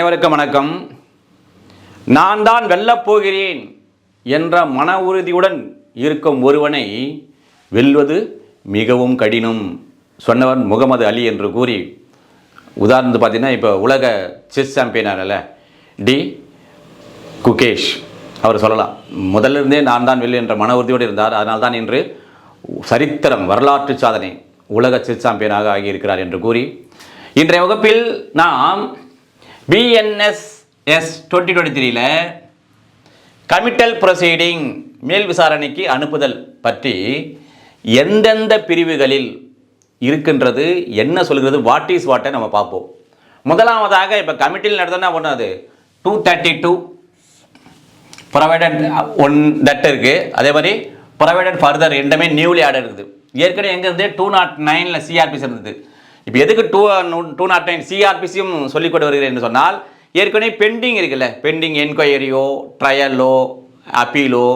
அனைவருக்கும் வணக்கம். நான் தான் வெல்லப் போகிறேன் என்ற மன உறுதியுடன் இருக்கும் ஒருவனை வெல்வது மிகவும் கடினம் சொன்னவன் முகமது அலி என்று கூறி. உதாரணத்துக்கு பார்த்தீங்கன்னா இப்போ உலக செஸ் சாம்பியனானல டி. குகேஷ் அவர் சொல்லலாம் முதல்ல இருந்தே நான் தான் வெல்லு என்ற மன உறுதியோடு இருந்தார். அதனால் தான் இன்று சரித்திரம் வரலாற்று சாதனை உலக செஸ் சாம்பியனாக ஆகியிருக்கிறார் என்று கூறி. இன்றைய வகுப்பில் நாம் பிஎன்எஸ்எஸ் டுவெண்ட்டி டுவெண்ட்டி த்ரீல கமிட்டல் ப்ரொசீடிங் மேல் விசாரணைக்கு அனுப்புதல் பற்றி எந்தெந்த பிரிவுகளில் இருக்கின்றது என்ன சொல்கிறது வாட் இஸ் வாட்டை நம்ம பார்ப்போம். முதலாவதாக இப்போ கமிட்டியில் நடந்ததுன்னா ஒன்று அது. Two thirty two provided one that இருக்குது அதே மாதிரி ப்ரொவைடட் ஃபர்தர் ரெண்டுமே நியூலி ஆட் இருக்குது. ஏற்கனவே எங்கே இருந்து டூ நாட் நைனில் சிஆர்பிஸ் இருந்தது. இப்போ எதுக்கு two two uh, not nine சிஆர்பிசியும் சொல்லிக்கொண்டு வருகிறேன் என்று சொன்னால் ஏற்கனவே பெண்டிங் இருக்குல்ல பெண்டிங் என்கொயரியோ ட்ரையலோ அப்பீலோ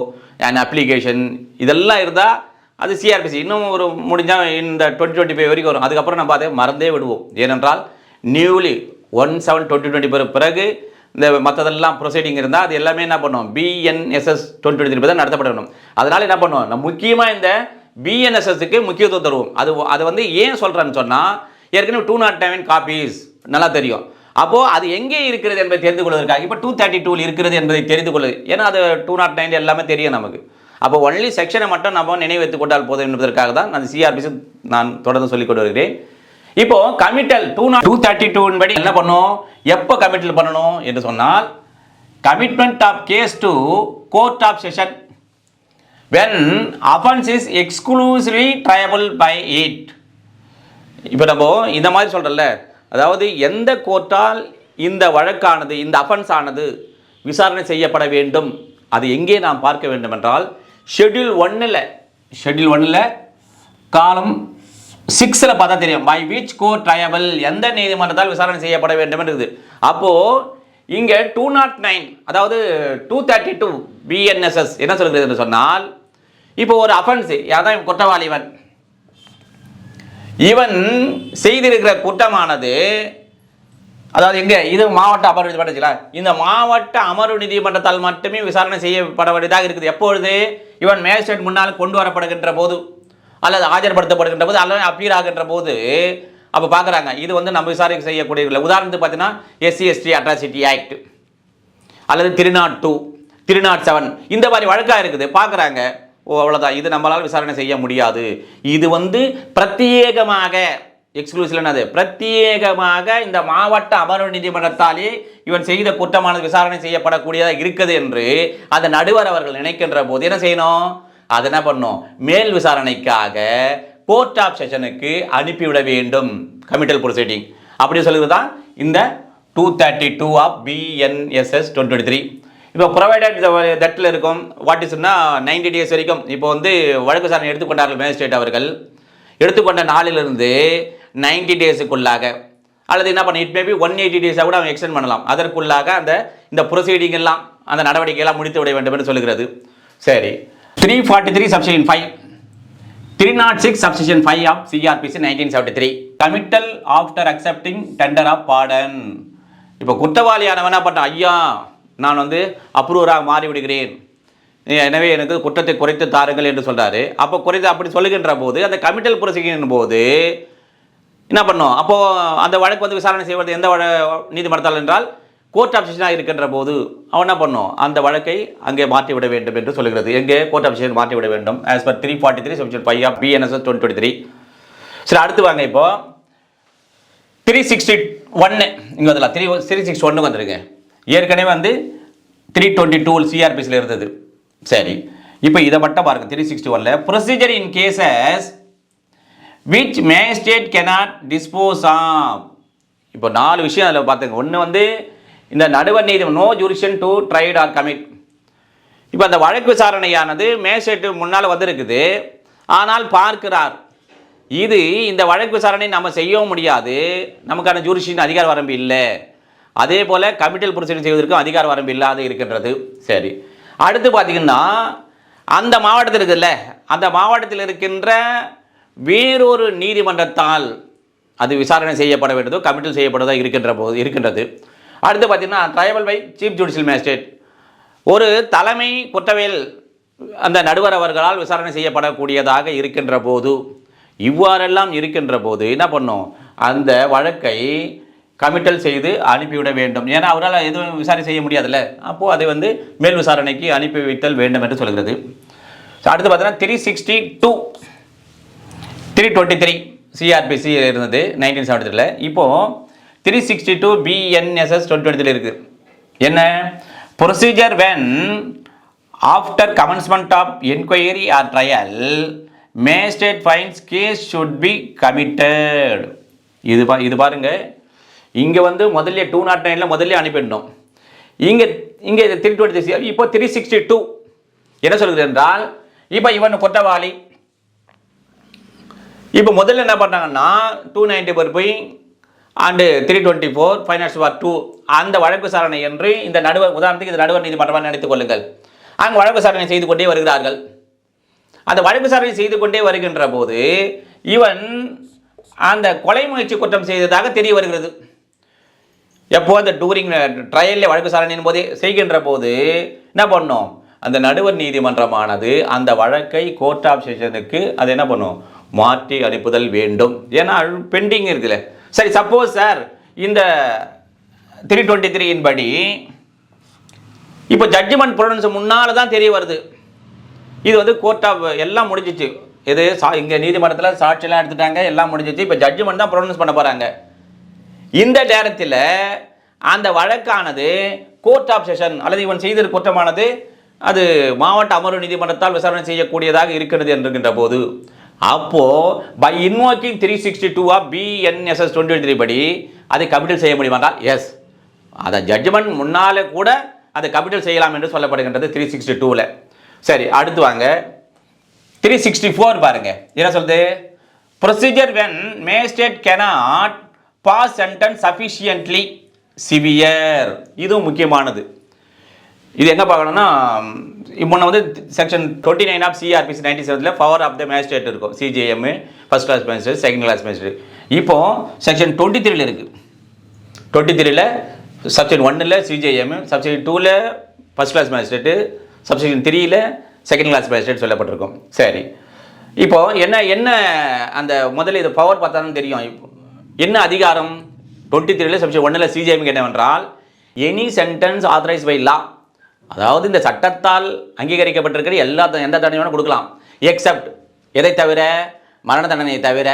அண்ட் அப்ளிகேஷன் இதெல்லாம் இருந்தால் அது சிஆர்பிசி இன்னும் ஒரு முடிஞ்சால் இந்த டுவெண்ட்டி டுவெண்ட்டி ஃபைவ் வரைக்கும் வரும். அதுக்கப்புறம் நம்ம அதை மறந்தே விடுவோம். ஏனென்றால் newly one seven twenty twenty பிறகு இந்த மற்றதெல்லாம் ப்ரொசீடிங் இருந்தால் அது எல்லாமே என்ன பண்ணுவோம் பிஎன்எஸ்எஸ் டுவெண்ட்டி டுவெண்ட்டி தான் நடத்தப்படணும். அதனால் என்ன பண்ணுவோம் நம்ம முக்கியமாக இந்த பிஎன்எஸ்எஸ்க்கு முக்கியத்துவம் தருவோம். அது அது வந்து ஏன் சொல்கிறேன்னு சொன்னால் ஏற்கனவே டூ நாட் நைன் காப்பீஸ் நல்லா தெரியும். அப்போது அது எங்கே இருக்கிறது என்பதை தெரிந்து கொள்வதற்காக இப்போ டூ தேர்ட்டி டூவில் இருக்கிறது என்பதை தெரிந்து கொள்வது. ஏன்னா அது டூ நாட் நைன் எல்லாமே தெரியும் நமக்கு. அப்போ ஒன்லி செக்ஷனை மட்டும் நம்ம நினைவு வைத்துக் கொண்டால் போதும் என்பதற்காக தான் அந்த சிஆர்பிசி நான் தொடர்ந்து சொல்லிக் கொண்டு வருகிறேன். இப்போ committal two nought two thirty டூன் படி என்ன பண்ணும்? எப்போ கமிட்டல் பண்ணணும் என்று சொன்னால் commitment of case to court of session when offence is exclusively triable by it இப்போ நம்ம இந்த மாதிரி சொல்கிறல்ல அதாவது எந்த கோர்ட்டால் இந்த வழக்கானது இந்த அஃபென்ஸ் ஆனது விசாரணை செய்யப்பட வேண்டும்? அது எங்கே நாம் பார்க்க வேண்டும் என்றால் ஷெட்யூல் ஒன்னில் ஷெட்யூல் ஒன்னில் காலம் சிக்ஸில் பார்த்தா தெரியும். பை விச் கோ ட்ரையபிள் எந்த நீதிமன்றத்தால் விசாரணை செய்யப்பட வேண்டும் இருக்குது அப்போது இங்கே டூ நாட் oh நைன் அதாவது டூ தேர்ட்டி டூ பிஎன்எஸ்எஸ் என்ன சொல்கிறது என்று சொன்னால் இப்போ ஒரு அஃபென்ஸ் யாராவது குற்றவாளிவன் இவன் செய்திருக்கிற குற்றமானது அதாவது எங்க இது மாவட்ட அமர்வு நீதிமன்றம் இந்த மாவட்ட அமர்வு நீதிமன்றத்தால் மட்டுமே விசாரணை செய்யப்பட வேண்டியதாக இருக்குது. எப்பொழுது இவன் மேஜிஸ்ட்ரேட் முன்னால் கொண்டு வரப்படுகின்ற போது அல்லது ஆஜர்படுத்தப்படுகின்ற போது அல்லது அப்பீர் ஆகின்ற போது அப்போ பார்க்குறாங்க இது வந்து நம்ம விசாரணை செய்யக்கூடிய இல்லை. உதாரணத்துக்கு பார்த்தீங்கன்னா எஸ்சி எஸ்டி அட்ராசிட்டி ஆக்ட் அல்லது திருநாட் டூ திருநாட் செவன் இந்த மாதிரி வழக்காக இருக்குது. பார்க்குறாங்க ஓ அவ்வளோதான் இது நம்மளால் விசாரணை செய்ய முடியாது. இது வந்து பிரத்யேகமாக எக்ஸ்க்ளூசிவ் என்னது? பிரத்யேகமாக இந்த மாவட்ட அமர்வு நீதிமன்றத்தாலே இவன் செய்த குற்றமானது விசாரணை செய்யப்படக்கூடியதாக இருக்குது என்று அந்த நடுவர் அவர்கள் நினைக்கின்ற போது என்ன செய்யணும்? அது என்ன பண்ணும்? மேல் விசாரணைக்காக கோர்ட் ஆஃப் செஷனுக்கு அனுப்பிவிட வேண்டும். கமிட்டல் ப்ரொசீடிங் அப்படி சொல்லுறது தான் இந்த two thirty two of BNSS twenty three இப்போ ப்ரொவைடட் தட்டில் இருக்கும். வாட் இஸ்னா நைன்டி டேஸ் வரைக்கும். இப்போ வந்து வழக்கு விசாரணை எடுத்துக்கொண்டார்கள் மேஜிஸ்ட்ரேட் அவர்கள். எடுத்துக்கொண்ட நாளிலிருந்து நைன்டி டேஸுக்குள்ளாக அல்லது என்ன பண்ண இட் மேபி ஒன் எயிட்டி டேஸாக கூட அவன் எக்ஸ்டெண்ட் பண்ணலாம். அதற்குள்ளாக அந்த இந்த ப்ரொசீடிங் எல்லாம் அந்த நடவடிக்கையெல்லாம் முடித்து விட வேண்டும் என்று சொல்லுகிறது. சரி. Three forty three subsection five three nought six subsection five of CrPC nineteen seventy three committal after accepting tender of pardon இப்போ குற்றவாளியானவன் என்ன பண்ணுறான் ஐயா நான் வந்து அப்ரூவராக மாறிவிடுகிறேன். எனவே எனக்கு குற்றத்தை குறைத்து தாருங்கள் என்று சொல்கிறாரு அப்போ குறைத்து அப்படி சொல்லுகின்ற போது அந்த கமிட்டல் ப்ரொசீஜரின் போது என்ன பண்ணும்? அப்போது அந்த வழக்கு வந்து விசாரணை செய்வது எந்த வழ நீதிமன்றத்தால் என்றால் கோர்ட் ஆஃப் இருக்கின்ற போது அவன் என்ன பண்ணும்? அந்த வழக்கை அங்கே மாற்றி விட வேண்டும் என்று சொல்லுகிறது. எங்கே? கோர்ட் ஆஃப் மாற்றிவிட மாற்றி விட வேண்டும். As per three forty three section five of BNS twenty twenty three சரி அடுத்து வாங்க இப்போ. த்ரீ சிக்ஸ்டி ஒன்று இங்கே வந்துடலாம். த்ரீ த்ரீ சிக்ஸ்டி ஒன்று வந்துருங்க. ஏற்கனவே வந்து த்ரீ டுவெண்ட்டி டூ சிஆர்பிஸில் இருந்தது. சரி. இப்போ இதை மட்டும் பாருங்க த்ரீ சிக்ஸ்டி ஒனில் procedure in cases which magistrate cannot dispose of இப்போ நாலு விஷயம் அதில் பார்த்துங்க. ஒன்று வந்து இந்த நடுவர் நீதி no jurisdiction to tried or commit இப்போ அந்த வழக்கு விசாரணையானது மேஜிஸ்ட்ரேட்டு முன்னால் வந்திருக்குது. ஆனால் பார்க்கிறார். இது இந்த வழக்கு விசாரணை நம்ம செய்யவும் முடியாது. நமக்கான ஜூரிஷின் அதிகார வரம்பு இல்லை. அதே போல் கமிட்டல் ப்ரொசீடிங் செய்வதற்கும் அதிகார வரம்பு இல்லாத இருக்கின்றது. சரி. அடுத்து பார்த்தீங்கன்னா அந்த மாவட்டத்தில் இருக்குதுல்ல அந்த மாவட்டத்தில் இருக்கின்ற வேறொரு நீதிமன்றத்தால் அது விசாரணை செய்யப்பட வேண்டியதோ கமிட்டல் செய்யப்படுவதோ இருக்கின்ற போது இருக்கின்றது. அடுத்து பார்த்தீங்கன்னா triable by chief judicial magistrate ஒரு தலைமை குற்றவியல் அந்த நடுவர் அவர்களால் விசாரணை செய்யப்படக்கூடியதாக இருக்கின்ற போது இவ்வாறெல்லாம் இருக்கின்ற போது என்ன பண்ணும்? அந்த வழக்கை கமிட்டல் செய்து அனுப்பிவிட வேண்டும். ஏன்னா அவரால் எதுவும் விசாரணை செய்ய முடியாதுல்ல. அப்போது அதை வந்து மேல் விசாரணைக்கு அனுப்பி வைத்தல் வேண்டும் என்று சொல்கிறது. அடுத்து பார்த்தீங்கன்னா three sixty two three twenty three CrPC இருந்தது நைன்டீன் செவன்டி த்ரீல இப்போது three sixty two BNSS twenty twenty three இருக்குது என்ன? Procedure when after commencement of enquiry or trial magistrate finds case should be committed இது பா இது பாருங்கள் இங்கே வந்து முதல்ல டூ நாட் நைனில் முதல்ல அனுப்பிடணும். இங்கே இங்கே த்ரீ டுவெண்ட்டி சிக்ஸ் இப்போ த்ரீ சிக்ஸ்டி டூ என்ன சொல்கிறது என்றால் இப்போ இவன் குற்றவாளி. இப்போ முதல்ல என்ன பண்ணாங்கன்னா டூ நைன்டி ஃபோர் போய் and three twenty four finance bar two அந்த வழக்கு விசாரணை என்று இந்த நடுவர் உதாரணத்துக்கு இந்த நடுவர் நீதிமன்றமாக நினைத்துக் கொள்ளுங்கள். அங்கே வழக்கு விசாரணை செய்து கொண்டே வருகிறார்கள். அந்த வழக்கு விசாரணை செய்து கொண்டே வருகின்ற போது இவன் அந்த கொலை முயற்சி குற்றம் செய்ததாக தெரிய வருகிறது. எப்போ அந்த டூரிங் ட்ரையலில் வழக்கு விசாரணையின் போதே செய்கின்ற போது என்ன பண்ணோம்? அந்த நடுவர் நீதிமன்றமானது அந்த வழக்கை கோர்ட் ஆஃப் செஷனுக்கு அது என்ன பண்ணும்? மாற்றி அனுப்புதல் வேண்டும். ஏன்னா பெண்டிங் இருக்குல்ல. சரி சப்போஸ் சார் இந்த த்ரீ டுவெண்ட்டி த்ரீயின் படி இப்போ ஜட்ஜ்மெண்ட் ப்ரொனன்ஸ் முன்னால் தான் தெரிய வருது. இது வந்து கோர்ட் ஆஃப் எல்லாம் முடிஞ்சிச்சு. இது சா இங்கே நீதிமன்றத்தில் சாட்சியெல்லாம் எடுத்துட்டாங்க எல்லாம் முடிஞ்சிச்சு. இப்போ ஜட்ஜ்மெண்ட் தான் ப்ரொனன்ஸ் பண்ண போகிறாங்க இந்த நேரத்தில் அந்த வழக்கானது கோர்ட் ஆஃப் செஷன் அல்லது இவன் செய்த குற்றமானது அது மாவட்ட அமர்வு நீதிமன்றத்தால் விசாரணை செய்யக்கூடியதாக இருக்கிறது என்கின்ற போது அப்போது by invoking three sixty two of BNSS twenty three படி அதை கமிட்டல் செய்ய முடியுமா? எஸ் அதை ஜட்ஜ்மெண்ட் முன்னாலே கூட அதை கமிட்டல் செய்யலாம் என்று சொல்லப்படுகின்றது த்ரீ சிக்ஸ்டி டூவில் சரி அடுத்து வாங்க. த்ரீ சிக்ஸ்டி ஃபோர் பாருங்கள் என்ன சொல்லுது? Procedure when magistrate cannot pass sentence sufficiently severe இதுவும் முக்கியமானது. இது எங்கே பார்க்கணும்னா முன்ன வந்து section twenty nine of CrPC ninety செவனில் பவர் ஆஃப் த மேஜிஸ்ட்ரேட் இருக்கும். CGM first class magistrate second class magistrate இப்போ செக்ஷன் டுவெண்ட்டி த்ரீல இருக்குது டுவெண்ட்டி த்ரீல சப்ஷன் ஒன்னில் சிஜிஎம் சப்ஷன் டூவில் ஃபர்ஸ்ட் கிளாஸ் மேஜிஸ்ட்ரேட்டு சப்ஷன் த்ரீயில் செகண்ட் கிளாஸ் மேஜிஸ்ட்ரேட் சொல்லப்பட்டிருக்கும். சரி. இப்போது என்ன என்ன அந்த முதல்ல இது பவர் பார்த்தாலும் தெரியும். இப்போ என்ன அதிகாரம்? டுவெண்ட்டி த்ரீல செப்ஷன் ஒன்னில் சிஜிஎம்க்கு என்னவென்றால் any sentence authorised by law அதாவது இந்த சட்டத்தால் அங்கீகரிக்கப்பட்டிருக்கிற எல்லா எந்த தண்டனையும் கொடுக்கலாம். எக்ஸப்ட் எதை தவிர? மரண தண்டனையை தவிர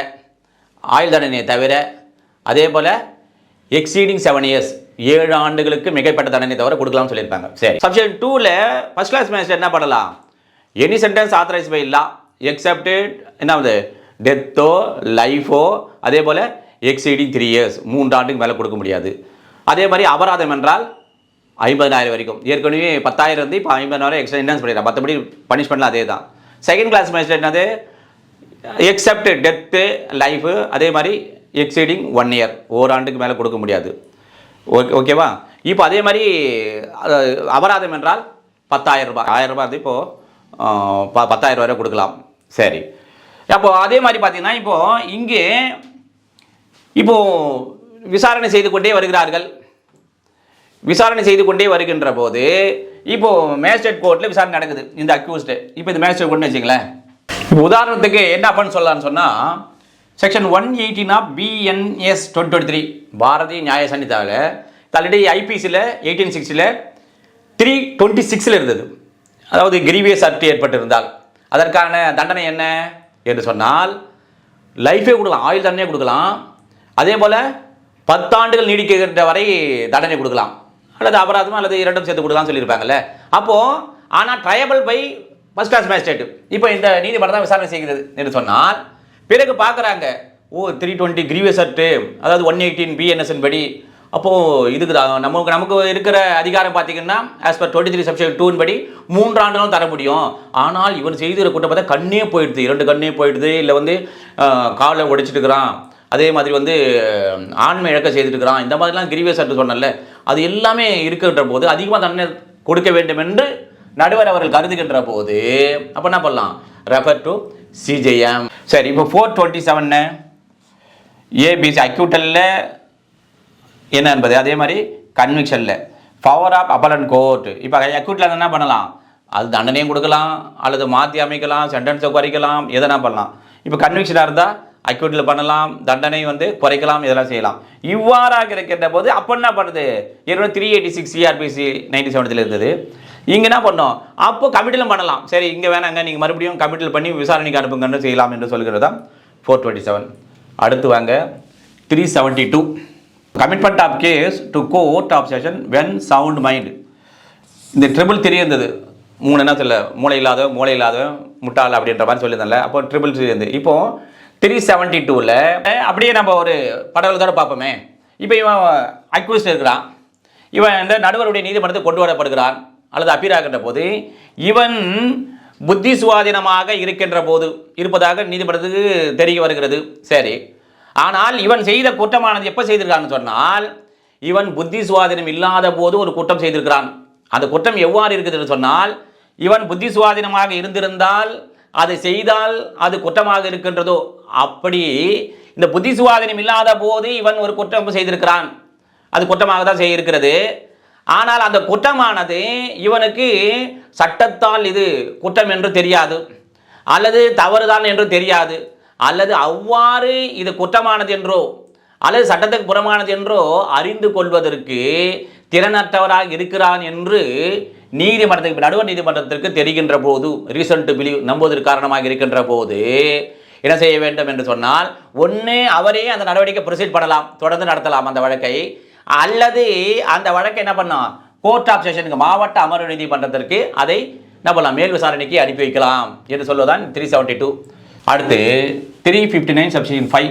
ஆயுள் தண்டனையை தவிர அதே போல் எக்ஸீடிங் செவன் இயர்ஸ் ஏழு ஆண்டுகளுக்கு மிகைப்பட்ட தண்டனை தவிர கொடுக்கலாம்னு சொல்லியிருப்பாங்க சரி. சப்ஷன் டூவில் ஃபர்ஸ்ட் கிளாஸ் மேஜிஸ்ட்ரேட் என்ன பண்ணலாம் any sentence authorised by law excepted ஆகுது? டெத்தோ லைஃபோ அதே போல் எக்ஸீடிங் த்ரீ இயர்ஸ் மூன்று ஆண்டுக்கு மேலே கொடுக்க முடியாது. அதே மாதிரி அபராதம் என்றால் ஐம்பதாயிரம் வரைக்கும். ஏற்கனவே பத்தாயிரம் இருந்து இப்போ ஐம்பதாயிரம் எக்ஸ்ட்ரா இன்டென்ஸ் பண்ணிடுறான். மற்றபடி பனிஷ்மெண்ட்லாம் அதே தான் செகண்ட் கிளாஸ் மேஜிஸ்ட்ரேட் என்னது? எக்ஸப்ட் டெத்து லைஃபு அதே மாதிரி எக்ஸீடிங் ஒன் இயர் ஓராண்டுக்கு மேலே கொடுக்க முடியாது. ஓகே ஓகேவா? இப்போ அதே மாதிரி அபராதம் என்றால் பத்தாயிரம் ரூபாய். ஆயிரம் ரூபாய் வந்து இப்போது ப பத்தாயிரம் வரை கொடுக்கலாம். சரி. அப்போது அதே மாதிரி பார்த்தீங்கன்னா இப்போது இங்கே இப்போ விசாரணை செய்து கொண்டே வருகிறார்கள். விசாரணை செய்து கொண்டே வருகின்ற போது இப்போ மேஜிஸ்ட்ரேட் கோர்ட்டில் விசாரணை நடக்குது இந்த அக்யூஸ்டு இப்போ இந்த மேஜிஸ்ட்ரேட் கோர்ட்னு வச்சுங்களேன் இப்போ உதாரணத்துக்கு என்ன பண்ண சொல்லலாம்னு சொன்னால் section one eighteen of BNS twenty twenty three Bharatiya Nyaya சன்னிதாவில் already ஐபிசியில் எயிட்டீன் சிக்ஸ்டியில் த்ரீ டுவெண்ட்டி சிக்ஸில் இருந்தது. அதாவது கிரீவியஸ் அர்ட்டி ஏற்பட்டிருந்தால். அதற்கான தண்டனை என்ன? என்று சொன்னால் லைஃபே கொடுக்கலாம் ஆயுள் தண்டனையே கொடுக்கலாம். அதே போல் பத்தாண்டுகள் நீடிக்கின்ற வரை தண்டனை கொடுக்கலாம். அல்லது அபராதம் அல்லது இரண்டும் சேர்த்து கொடுக்கலாம்னு சொல்லியிருப்பாங்கல்ல. அப்போது ஆனால் triable by first class magistrate இப்போ இந்த நீதிமன்றம் தான் விசாரணை செய்கிறது என்று சொன்னால் பிறகு பார்க்குறாங்க ஓ த்ரீ டுவெண்ட்டி கிரீவியஸ் அட்டு அதாவது ஒன் எயிட்டீன் பிஎன்எஸ்என் படி. அப்போது இதுக்கு தான் நமக்கு நமக்கு இருக்கிற அதிகாரம் பார்த்தீங்கன்னா as per twenty three subsection two படி மூன்று ஆண்டுகளும் தர முடியும். ஆனால் இவன் செய்திருக்கிற கூட்டம் பார்த்தா கண்ணே போயிடுது. இரண்டு கண்ணே போயிடுது. இல்லை வந்து காலை உடைச்சிட்டு இருக்கிறான். அதே மாதிரி வந்து ஆண்மை இழக்க செய்துட்டு இந்த மாதிரிலாம் கிரிவியஸ் அட்டு சொன்னல அது எல்லாமே இருக்கின்ற போது அதிகமாக தண்டனை கொடுக்க வேண்டும் என்று நடுவர் அவர்கள் கருதுகின்ற போது அப்போ என்ன பண்ணலாம்? ரெஃபர் டு சிஜேஎம் சரி இப்போ ஃபோர் டுவெண்ட்டி செவன்னு ஏபிசி அக்யூட்டலில் என்ன என்பது? அதே மாதிரி கன்விக்ஷனில் பவர் ஆஃப் அப்பலன் கோர்ட் இப்போ அக்யூட்டில் என்ன பண்ணலாம்? அது தண்டனையும் கொடுக்கலாம் அல்லது மாற்றி அமைக்கலாம் சென்டென்ஸை குறைக்கலாம் எதனா பண்ணலாம்? இப்போ கன்விக்ஷனாக இருந்தால் அக்யூட்டில் பண்ணலாம் தண்டனை வந்து குறைக்கலாம் இதெல்லாம் செய்யலாம். இவ்வாறாக இருக்கின்ற போது அப்போ என்ன பண்ணுது? ஏற்கனவே three eighty six CrPC ninety செவன்த்தில் இருந்தது. இங்கே என்ன பண்ணோம்? அப்போ கமிட்டிலும் பண்ணலாம். சரி இங்கே வேணாங்க நீங்கள் மறுபடியும் கமிட்டில் பண்ணி விசாரணைக்கு அனுப்புங்கன்னு செய்யலாம் என்று சொல்கிறது தான் ஃபோர் டுவெண்ட்டி செவன் அடுத்து வாங்க. Three seventy two commitment of case to court of session when sound mind இந்த ட்ரிபிள் த்ரீ இருந்தது. மூணு என்ன சொல்ல? மூளை இல்லாத மூளை இல்லாத முட்டாள் அப்படின்ற மாதிரி சொல்லியிருந்தேன்ல. அப்போ ட்ரிபிள் த்ரீ இருந்து த்ரீ செவன்ட்டி டூவில் அப்படியே நம்ம ஒரு படகுலத்தோட பார்ப்போமே. இப்போ இவன் அக்யூஸ்ட் இருக்கிறான். இவன் இந்த நடுவருடைய நீதிமன்றத்துக்கு கொண்டு வரப்படுகிறான் அல்லது அப்பீராகின்ற போது இவன் புத்தி சுவாதீனமாக இருக்கின்ற போது இருப்பதாக நீதிமன்றத்துக்கு தெரிய வருகிறது. சரி. ஆனால் இவன் செய்த குற்றமானது எப்போ செய்திருக்கான்னு சொன்னால் இவன் புத்தி சுவாதீனம் இல்லாத போது ஒரு குற்றம் செய்திருக்கிறான். அந்த குற்றம் எவ்வாறு இருக்குதுன்னு சொன்னால் இவன் புத்தி சுவாதீனமாக இருந்திருந்தால் அதை செய்தால் அது குற்றமாக இருக்கின்றதோ? அப்படி இந்த புத்தி சுவாதீனம் இல்லாத போது இவன் ஒரு குற்றம் செய்திருக்கிறான். அது குற்றமாக தான் செய்திருக்கிறது. ஆனால் அந்த குற்றமானது இவனுக்கு சட்டத்தால் இது குற்றம் என்று தெரியாது. அல்லது தவறுதான் என்று தெரியாது. அல்லது அவ்வாறு இது குற்றமானது என்றோ அல்லது சட்டத்துக்கு புறமானது என்றோ அறிந்து கொள்வதற்கு திறனற்றவராக இருக்கிறான் என்று நீதிமன்றத்துக்கு நடுவர் நீதிமன்றத்திற்கு தெரிகின்ற போது ரீசன் டு பிலீவ் நம்புவதற்கு காரணமாக இருக்கின்ற போது என்ன செய்ய வேண்டும் என்று சொன்னால் ஒன்று அவரே அந்த நடவடிக்கை ப்ரொசீட் பண்ணலாம் தொடர்ந்து நடத்தலாம் அந்த வழக்கை. அல்லது அந்த வழக்கை என்ன பண்ணலாம் கோர்ட் ஆஃப் செஷனுக்கு மாவட்ட அமர்வு நீதிமன்றத்திற்கு அதை என்ன பண்ணலாம் மேல் விசாரணைக்கு அனுப்பி வைக்கலாம் என்று சொல்வதுதான் த்ரீ செவன்ட்டி டூ அடுத்து three fifty nine subsection five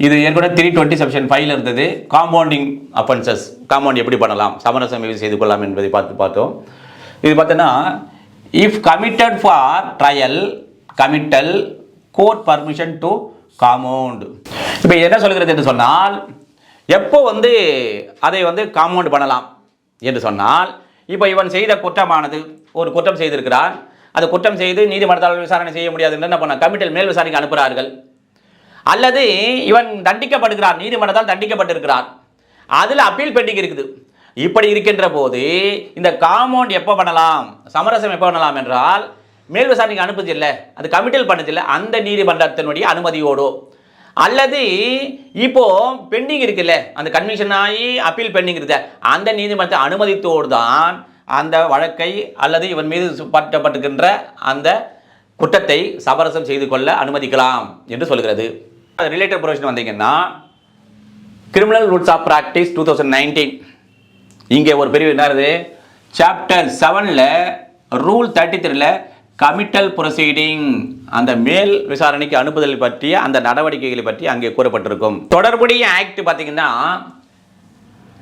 இது ஏற்கனவே த்ரீ டுவெண்ட்டி செப்ஷன் ஃபைவ்ல இருந்தது. காம்பவுண்டிங் அஃபென்சஸ் காம்பவுண்ட் எப்படி பண்ணலாம் சமரசம் செய்து கொள்ளலாம் என்பதை பார்த்து பார்த்தோம். இது பார்த்தோன்னா if committed for trial committal court permission to compound இப்போ என்ன சொல்கிறது என்று சொன்னால் எப்போ வந்து அதை வந்து காம்பவுண்ட் பண்ணலாம் என்று சொன்னால் இப்போ இவன் செய்த குற்றமானது ஒரு குற்றம் செய்திருக்கிறான். அது குற்றம் செய்து நீதிமன்றத்தால் விசாரணை செய்ய முடியாது என்ன பண்ண கமிட்டல் மேல் விசாரணைக்கு அனுப்புகிறார்கள். அல்லது இவன் தண்டிக்கப்படுகிறான் நீதிமன்றத்தால் தண்டிக்கப்பட்டிருக்கிறான். அதில் அப்பீல் பெண்டிங் இருக்குது. இப்படி இருக்கின்ற போது இந்த காம்பவுண்ட் எப்போ பண்ணலாம் சமரசம் எப்போ பண்ணலாம் என்றால் மேல் விசாரணைக்கு அனுப்புது இல்லை அது கமிட்டல் பண்ணதில்லை அந்த நீதிமன்றத்தினுடைய அனுமதியோடோ. அல்லது இப்போ பெண்டிங் இருக்குல்ல அந்த கன்விஷன் ஆகி அப்பீல் பெண்டிங் இருக்குது அந்த நீதிமன்றத்தை அனுமதித்தோடு தான் அந்த வழக்கை அல்லது இவன் மீது சுப்பட்டப்பட்டுகின்ற அந்த குற்றத்தை சமரசம் செய்து கொள்ள அனுமதிக்கலாம் என்று சொல்கிறது. ரிலேட்டட் ப்ரொவிஷன் வந்தீங்கன்னா criminal rules of practice two thousand nineteen இங்கே ஒரு பிரிவு என்னது சாப்டர் செவனில் ரூல் தேர்ட்டி த்ரீல கமிட்டல் ப்ரொசீடிங் அந்த மேல் விசாரணைக்கு அனுப்புதல் பற்றிய அந்த நடவடிக்கைகளை பற்றி அங்கே கூறப்பட்டிருக்கும். தொடர்புடைய ஆக்ட் பார்த்தீங்கன்னா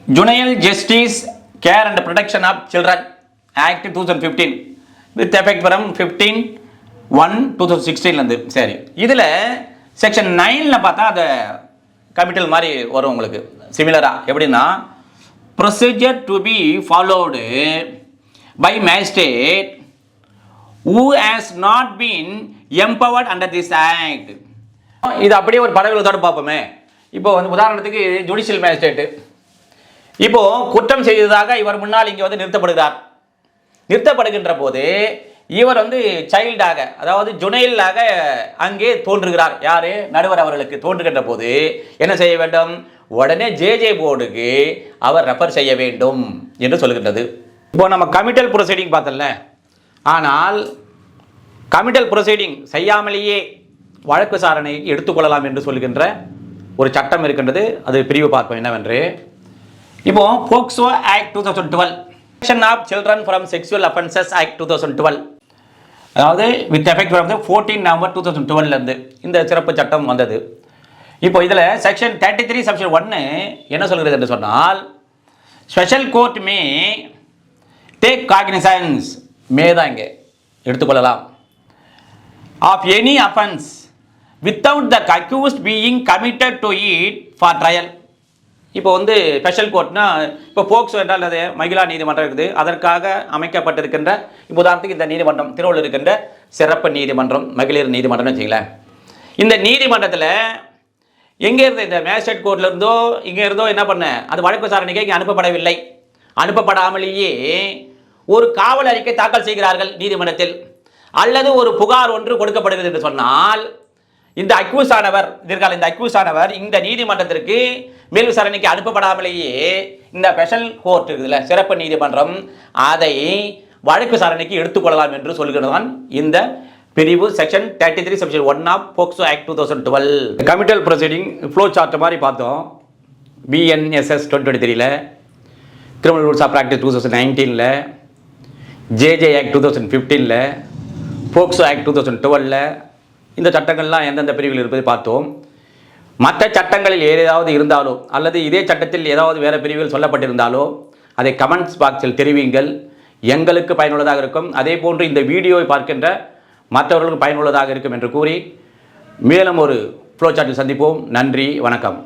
juvenile justice care and protection of children act two thousand fifteen with effect from fifteen one two thousand சிக்ஸ்டீன்லேருந்து சரி. இதில் செக்ஷன் நைனில் பார்த்தா அந்த கமிட்டல் மாதிரி வரும் உங்களுக்கு. சிமிலராக எப்படின்னா procedure to be followed by magistrate who has not been empowered under this act இது அப்படியே ஒரு படவிலத்தோடு பார்ப்போமே. இப்போ வந்து உதாரணத்துக்கு ஜுடிஷியல் மேஜிஸ்ட்ரேட்டு இப்போது குற்றம் செய்ததாக இவர் முன்னால் இங்கே வந்து நிறுத்தப்படுகிறார். நிறுத்தப்படுகின்ற போது இவர் வந்து சைல்டாக அதாவது ஜுனைலாக அங்கே தோன்றுகிறார். யாரு? நடுவர் அவர்களுக்கு தோன்றுகின்ற போது என்ன செய்ய வேண்டும்? உடனே ஜேஜே போர்டுக்கு அவர் ரெஃபர் செய்ய வேண்டும் என்று சொல்கின்றது. இப்போ நம்ம கமிட்டல் ப்ரொசீடிங் பார்த்தல ஆனால் கமிட்டல் ப்ரொசீடிங் செய்யாமலேயே வழக்கு விசாரணை எடுத்துக்கொள்ளலாம் என்று சொல்கின்ற ஒரு சட்டம் இருக்கின்றது. அது பிரிவு பார்ப்போம் என்னவென்று. இப்போ POCSO act two thousand twelve of children from sexual offences act two thousand twelve அதாவது வித் எஃபெக்ட் வந்து ஃபோர்டீன் நவம்பர் டூ தௌசண்ட் டுவெல்லேருந்து இந்த சிறப்பு சட்டம் வந்தது. இப்போ இதில் செக்ஷன் தேர்ட்டி த்ரீ செக்ஷன் ஒன்று என்ன சொல்கிறது என்று சொன்னால் special court may take cognizance may தான் இங்கே எடுத்துக்கொள்ளலாம். Of any offence without the accused being committed to it for trial இப்போ வந்து ஸ்பெஷல் கோர்ட்னா இப்போ போக்சோ என்றால் அது மகிழா நீதிமன்றம் இருக்குது. அதற்காக அமைக்கப்பட்டிருக்கின்ற இப்போ உதாரணத்துக்கு இந்த நீதிமன்றம் திருவள்ளூர் இருக்கின்ற சிறப்பு நீதிமன்றம் மகளிர் நீதிமன்றம்னு வச்சுங்களேன் இந்த நீதிமன்றத்தில் எங்கே இருந்து இந்த மேஜிஸ்ட்ரேட் கோர்ட்லேருந்தோ இங்கே இருந்தோ என்ன பண்ண? அது வழக்கு விசாரணைக்கு இங்கே அனுப்பப்படவில்லை. அனுப்பப்படாமலேயே ஒரு காவல் அறிக்கை தாக்கல் செய்கிறார்கள் நீதிமன்றத்தில். அல்லது ஒரு புகார் ஒன்று கொடுக்கப்படுகிறது என்று சொன்னால் இந்த அக்யூஸ் ஆனவர் இதற்கால இந்த அக்யூஸ் ஆனவர் இந்த நீதிமன்றத்திற்கு மேல் விசாரணைக்கு அனுப்பப்படாமலேயே இந்த ஸ்பெஷல் கோர்ட் இருக்குதுல்ல சிறப்பு நீதிமன்றம் அதை வழக்கு விசாரணைக்கு எடுத்துக்கொள்ளலாம் என்று சொல்கிறதான் இந்த பிரிவு section thirty three section one of POCSO act two thousand twelve committal proceeding flow chart மாதிரி பார்த்தோம். பிஎன்எஸ்எஸ் டுவெண்ட்டி டுவெண்ட்டி த்ரீல criminal rules of practice two thousand நைன்டீனில் ஜேஜே ஆக்ட் டூ தௌசண்ட் ஃபிஃப்டீனில் போக்சோ ஆக்ட் டூ தௌசண்ட் டுவெலில் இந்த சட்டங்கள்லாம் எந்தெந்த பிரிவுகள் இருப்பதை பார்த்தோம். மற்ற சட்டங்களில் ஏதாவது இருந்தாலோ அல்லது இதே சட்டத்தில் ஏதாவது வேறு பிரிவுகள் சொல்லப்பட்டிருந்தாலோ அதை கமெண்ட்ஸ் பாக்ஸில் தெரிவிங்கள். எங்களுக்கு பயனுள்ளதாக இருக்கும். அதே போன்று இந்த வீடியோவை பார்க்கின்ற மற்றவர்களுக்கு பயனுள்ளதாக இருக்கும் என்று கூறி மேலும் ஒரு ஃப்ளோ சந்திப்போம். நன்றி வணக்கம்.